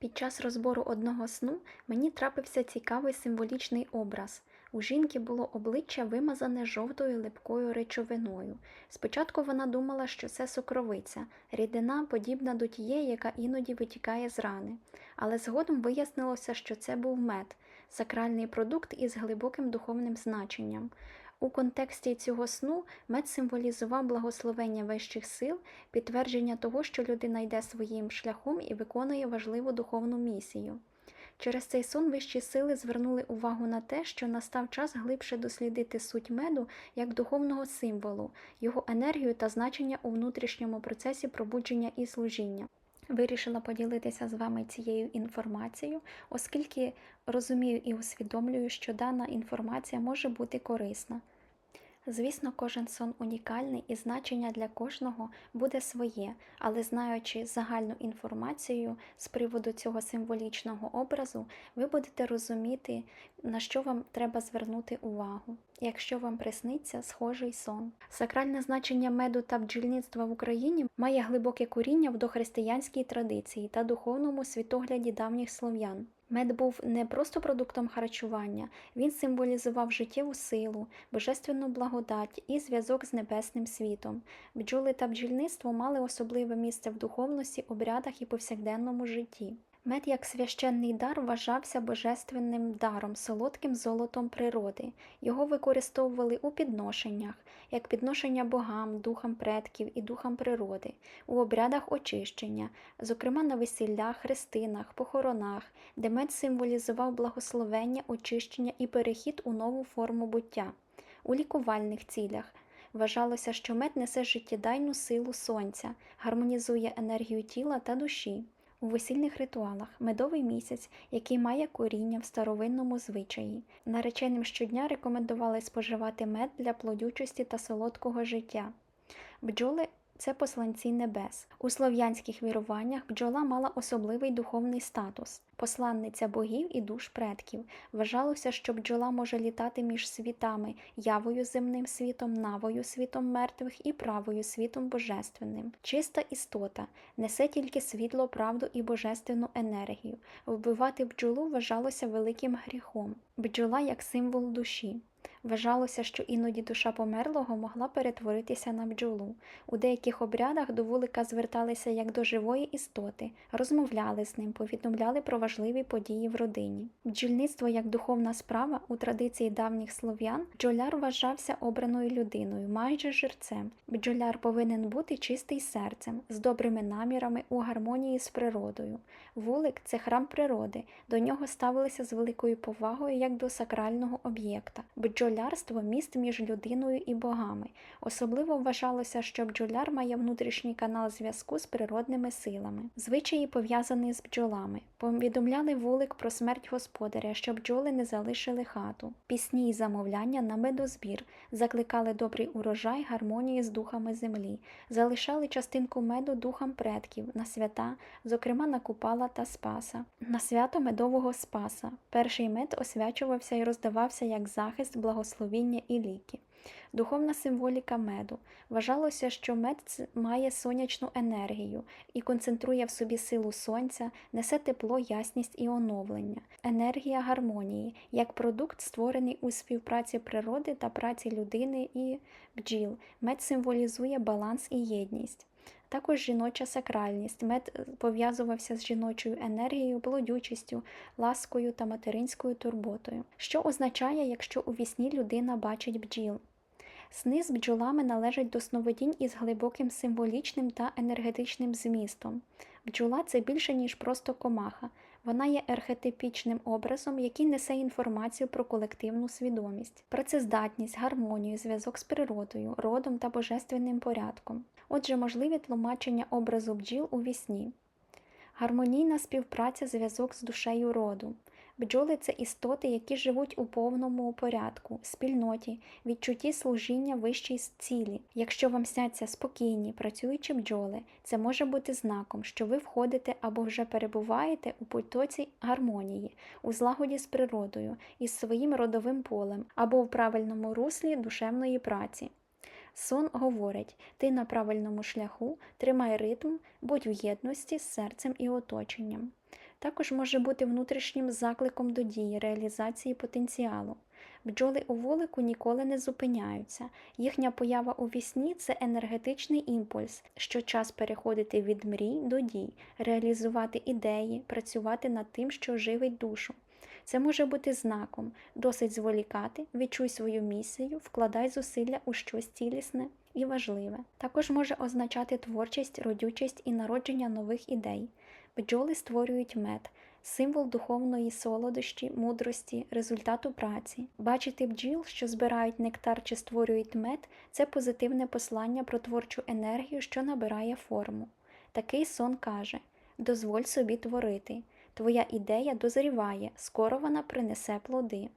Під час розбору одного сну мені трапився цікавий символічний образ. У жінки було обличчя вимазане жовтою липкою речовиною. Спочатку вона думала, що це сокровиця, рідина, подібна до тієї, яка іноді витікає з рани. Але згодом вияснилося, що це був мед, сакральний продукт із глибоким духовним значенням. У контексті цього сну мед символізував благословення вищих сил, підтвердження того, що людина йде своїм шляхом і виконує важливу духовну місію. Через цей сон вищі сили звернули увагу на те, що настав час глибше дослідити суть меду як духовного символу, його енергію та значення у внутрішньому процесі пробудження і служіння. Вирішила поділитися з вами цією інформацією, оскільки розумію і усвідомлюю, що дана інформація може бути корисна. Звісно, кожен сон унікальний і значення для кожного буде своє, але знаючи загальну інформацію з приводу цього символічного образу, ви будете розуміти, на що вам треба звернути увагу, якщо вам присниться схожий сон. Сакральне значення меду та бджільництва в Україні має глибоке коріння в дохристиянській традиції та духовному світогляді давніх слов'ян. Мед був не просто продуктом харчування, він символізував життєву силу, божественну благодать і зв'язок з небесним світом. Бджоли та бджільництво мали особливе місце в духовності, обрядах і повсякденному житті. Мед як священний дар вважався божественним даром, солодким золотом природи. Його використовували у підношеннях, як підношення богам, духам предків і духам природи, у обрядах очищення, зокрема на весіллях, хрестинах, похоронах, де мед символізував благословення, очищення і перехід у нову форму буття. У лікувальних цілях вважалося, що мед несе життєдайну силу сонця, гармонізує енергію тіла та душі. У весільних ритуалах медовий місяць, який має коріння в старовинному звичаї. Нареченим щодня рекомендували споживати мед для плодючості та солодкого життя. Бджоли це посланці небес. У слов'янських віруваннях бджола мала особливий духовний статус, посланниця богів і душ предків. Вважалося, що бджола може літати між світами, явою земним світом, навою світом мертвих і правою світом божественним. Чиста істота несе тільки світло, правду і божественну енергію. Вбивати бджолу вважалося великим гріхом. Бджола як символ душі. Вважалося, що іноді душа померлого могла перетворитися на бджолу. У деяких обрядах до вулика зверталися як до живої істоти, розмовляли з ним, повідомляли про важливі події в родині. Бджільництво як духовна справа у традиції давніх слов'ян бджоляр вважався обраною людиною, майже жерцем. Бджоляр повинен бути чистий серцем, з добрими намірами у гармонії з природою. Вулик це храм природи, до нього ставилися з великою повагою як до сакрального об'єкта. Бджолярство міст між людиною і богами. Особливо вважалося, що бджоляр має внутрішній канал зв'язку з природними силами. Звичаї пов'язані з бджолами. Повідомляли вулик про смерть господаря, щоб бджоли не залишили хату. Пісні й замовляння на медозбір закликали добрий урожай гармонії з духами землі, залишали частинку меду духам предків на свята, зокрема на Купала та Спаса. На свято медового Спаса. Перший мед освячувався і роздавався як захист благословіння і ліки. Духовна символіка меду. Вважалося, що мед має сонячну енергію і концентрує в собі силу сонця, несе тепло, ясність і оновлення, енергія гармонії, як продукт, створений у співпраці природи та праці людини і бджіл. Мед символізує баланс і єдність. Також жіноча сакральність. Мед пов'язувався з жіночою енергією, плодючістю, ласкою та материнською турботою, що означає, якщо у вісні людина бачить бджіл. Сни з бджолами належать до сновидінь із глибоким символічним та енергетичним змістом. Бджола це більше, ніж просто комаха. Вона є архетипічним образом, який несе інформацію про колективну свідомість, працездатність, гармонію, зв'язок з природою, родом та божественним порядком. Отже, можливі тлумачення образу бджіл у вісні. Гармонійна співпраця зв'язок з душею роду. Бджоли це істоти, які живуть у повному порядку, спільноті, відчутті служіння вищій цілі. Якщо вам сняться спокійні, працюючі бджоли, це може бути знаком, що ви входите або вже перебуваєте у потоці гармонії, у злагоді з природою, із своїм родовим полем або в правильному руслі душевної праці. Сон говорить, ти на правильному шляху, тримай ритм, будь в єдності з серцем і оточенням. Також може бути внутрішнім закликом до дії, реалізації потенціалу. Бджоли у вулику ніколи не зупиняються. Їхня поява у вісні це енергетичний імпульс, що час переходити від мрій до дій, реалізувати ідеї, працювати над тим, що живить душу. Це може бути знаком, досить зволікати, відчуй свою місію, вкладай зусилля у щось цілісне і важливе. Також може означати творчість, родючість і народження нових ідей. Бджоли створюють мед, символ духовної солодощі, мудрості, результату праці. Бачити бджіл, що збирають нектар чи створюють мед, це позитивне послання про творчу енергію, що набирає форму. Такий сон каже: дозволь собі творити. Твоя ідея дозріває, скоро вона принесе плоди.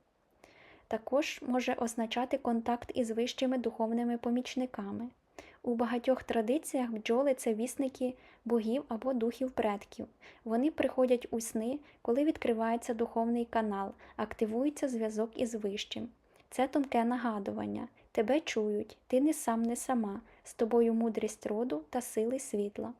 Також може означати контакт із вищими духовними помічниками. У багатьох традиціях бджоли це вісники богів або духів предків. Вони приходять у сни, коли відкривається духовний канал, активується зв'язок із вищим. Це тонке нагадування. Тебе чують, ти не сам, не сама, з тобою мудрість роду та сили світла.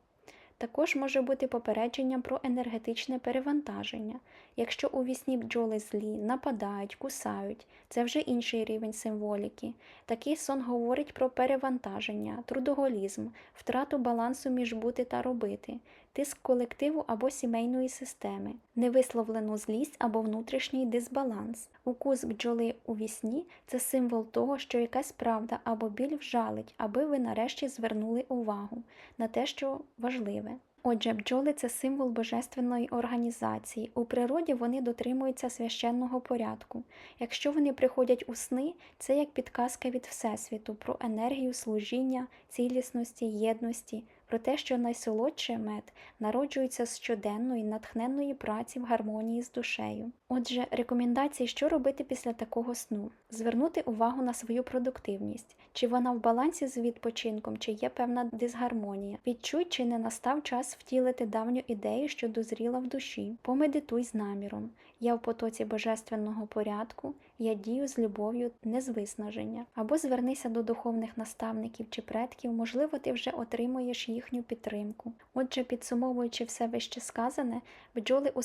Також може бути попередження про енергетичне перевантаження. Якщо у вісні бджоли злі, нападають, кусають, це вже інший рівень символіки. Такий сон говорить про перевантаження, трудоголізм, втрату балансу між бути та робити, тиск колективу або сімейної системи, невисловлену злість або внутрішній дисбаланс. Укус бджоли у вісні це символ того, що якась правда або біль вжалить, аби ви нарешті звернули увагу на те, що важливе. Отже, бджоли це символ божественної організації. У природі вони дотримуються священного порядку. Якщо вони приходять у сни, це як підказка від Всесвіту про енергію служіння, цілісності, єдності, про те, що найсолодше мед народжується з щоденної натхненної праці в гармонії з душею. Отже, рекомендації, що робити після такого сну: звернути увагу на свою продуктивність, чи вона в балансі з відпочинком, чи є певна дисгармонія. Відчуй, чи не настав час втілити давню ідею, що дозріла в душі. Помедитуй з наміром. Я в потоці божественного порядку, я дію з любов'ю, не з виснаження. Або звернися до духовних наставників чи предків, можливо, ти вже отримуєш їхню підтримку. Отже, підсумовуючи все вище сказане, бджоли у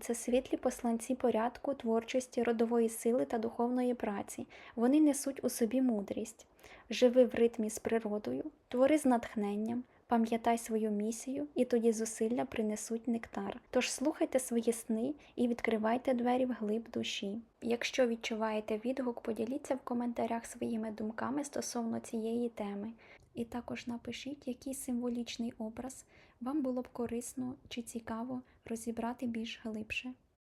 це світлі посланці порядку, творчості, родової сили та духовної праці. Вони несуть у собі мудрість. Живи в ритмі з природою, твори з натхненням. Пам'ятай свою місію, і тоді зусилля принесуть нектар. Тож слухайте свої сни і відкривайте двері в глиб душі. Якщо відчуваєте відгук, поділіться в коментарях своїми думками стосовно цієї теми. І також напишіть, який символічний образ вам було б корисно чи цікаво розібрати більш глибше.